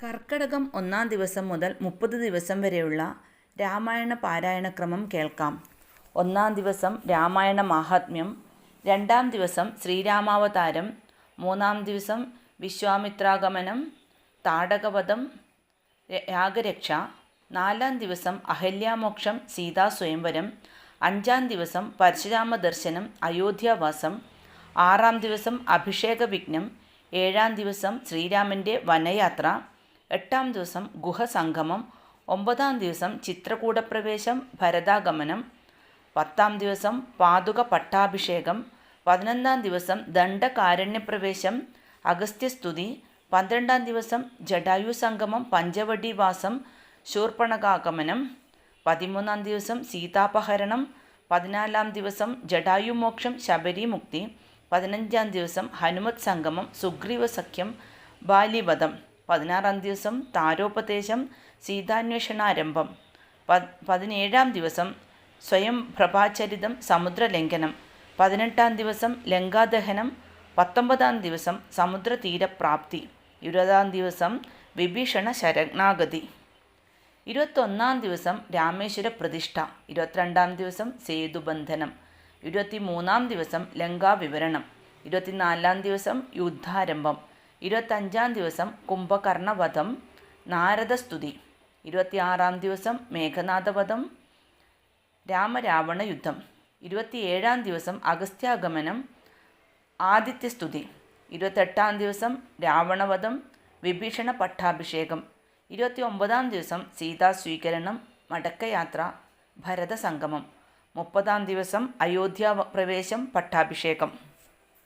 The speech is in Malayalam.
കർക്കടകം ഒന്നാം ദിവസം മുതൽ മുപ്പത് ദിവസം വരെയുള്ള രാമായണ പാരായണ ക്രമം കേൾക്കാം. ഒന്നാം ദിവസം രാമായണ മാഹാത്മ്യം രണ്ടാം ദിവസം ശ്രീരാമാവതാരം മൂന്നാം ദിവസം വിശ്വാമിത്രാഗമനം താടകവധം യാഗരക്ഷ നാലാം ദിവസം അഹല്യാമോക്ഷം സീതാസ്വയംവരം അഞ്ചാം ദിവസം പരശുരാമ ദർശനം അയോധ്യാവാസം ആറാം ദിവസം അഭിഷേക വിഘ്നം ഏഴാം ദിവസം ശ്രീരാമന്റെ വനയാത്ര എട്ടാം ദിവസം ഗുഹസംഗമം ഒമ്പതാം ദിവസം ചിത്രകൂടപ്രവേശം ഭരതാഗമനം പത്താം ദിവസം പാതുക പട്ടാഭിഷേകം പതിനൊന്നാം ദിവസം ദണ്ഡകാരണ്യപ്രവേശം അഗസ്ത്യസ്തുതി പന്ത്രണ്ടാം ദിവസം ജടായു സംഗമം പഞ്ചവടിവാസം ശൂർപ്പണകാഗമനം പതിമൂന്നാം ദിവസം സീതാപഹരണം പതിനാലാം ദിവസം ജടായുമോക്ഷം ശബരിമുക്തി പതിനഞ്ചാം ദിവസം ഹനുമത് സംഗമം സുഗ്രീവ സഖ്യം ബാലിവധം പതിനാറാം ദിവസം താരോപദേശം സീതാന്വേഷണാരംഭം പതിനേഴാം ദിവസം സ്വയം പ്രഭാചരിതം സമുദ്രലംഘനം. പതിനെട്ടാം ദിവസം ലങ്കാദഹനം. പത്തൊമ്പതാം ദിവസം സമുദ്രതീരപ്രാപ്തി. ഇരുപതാം ദിവസം വിഭീഷണ ശരണാഗതി. ഇരുപത്തൊന്നാം ദിവസം രാമേശ്വര പ്രതിഷ്ഠ. ഇരുപത്തിരണ്ടാം ദിവസം സേതുബന്ധനം. ഇരുപത്തി മൂന്നാം ദിവസം ലങ്കാവിവരണം. ഇരുപത്തിനാലാം ദിവസം യുദ്ധാരംഭം. ഇരുപത്തഞ്ചാം ദിവസം കുംഭകർണവധം നാരദസ്തുതി. ഇരുപത്തിയാറാം ദിവസം മേഘനാഥവധം രാമരാവണ യുദ്ധം ഇരുപത്തിയേഴാം ദിവസം അഗസ്ത്യാഗമനം ആദിത്യസ്തുതി. ഇരുപത്തെട്ടാം ദിവസം രാവണവധം വിഭീഷണ പട്ടാഭിഷേകം. ഇരുപത്തി ഒമ്പതാം ദിവസം സീതാസ്വീകരണം മടക്കയാത്ര ഭരതസംഗമം. മുപ്പതാം ദിവസം അയോധ്യ പ്രവേശം പട്ടാഭിഷേകം.